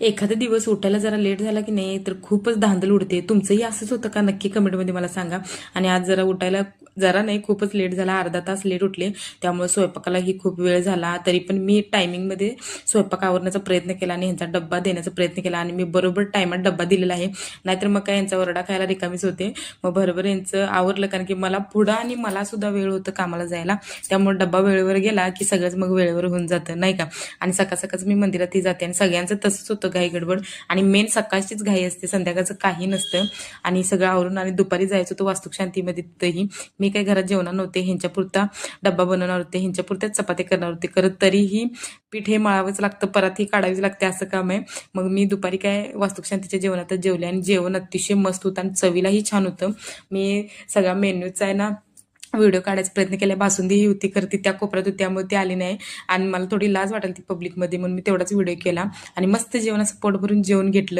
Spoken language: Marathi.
एखादा दिवस उठायला जरा लेट झाला की नाही तर खूपच धांदल उडते. तुमचंही असंच होतं का? नक्की कमेंटमध्ये मला सांगा. आणि आज जरा उठायला जरा नाही खूपच लेट झाला अर्धा तास लेट उठले. त्यामुळे स्वयंपाकालाही खूप वेळ झाला. तरी पण मी टायमिंगमध्ये स्वयंपाक आवरण्याचा प्रयत्न केला आणि ह्यांचा डब्बा देण्याचा प्रयत्न केला आणि मी बरोबर टायमात डब्बा दिलेला आहे. नाहीतर मग काय यांचा वरडा खायला रिकामीच होते. मग बरोबर यांचं आवरलं कारण की मला पुढं आणि मला सुद्धा वेळ होतं कामाला जायला. त्यामुळे डब्बा वेळेवर गेला की सगळंच मग वेळेवर होऊन जातं नाही का? आणि सकाळ सकाळच मी मंदिरातही जाते आणि सगळ्यांचं तसंच होतं घाई गडबड. आणि मेन सकाळचीच घाई असते संध्याकाळचं काही नसतं. आणि सगळं आवरून आणि दुपारी जायचं होतं वास्तुशांतीमध्ये तिथंही. मी काही घरात जेवणार नव्हते ह्यांच्यापुरता डब्बा बनवणार होते ह्यांच्यापुरत्याच चपाती करणार होते. करत तरीही पीठ हे मळावंच लागतं परत ही काढावीच लागते असं काम आहे. मग मी दुपारी काय वास्तुशांतीच्या जेवणातच जेवले आणि जेवण अतिशय मस्त होतं आणि चवीलाही छान होतं. मी सगळा मेन्यूचा आहे ना व्हिडिओ काढायचा प्रयत्न केला बासुंदी ही होती करती ती त्या कोपऱ्यात होती त्यामुळे ती आली नाही. आणि मला थोडी लाज वाटेल ती पब्लिकमध्ये म्हणून मी तेवढाच व्हिडिओ केला. आणि मस्त जेवण असं पोट भरून जेवण घेतलं.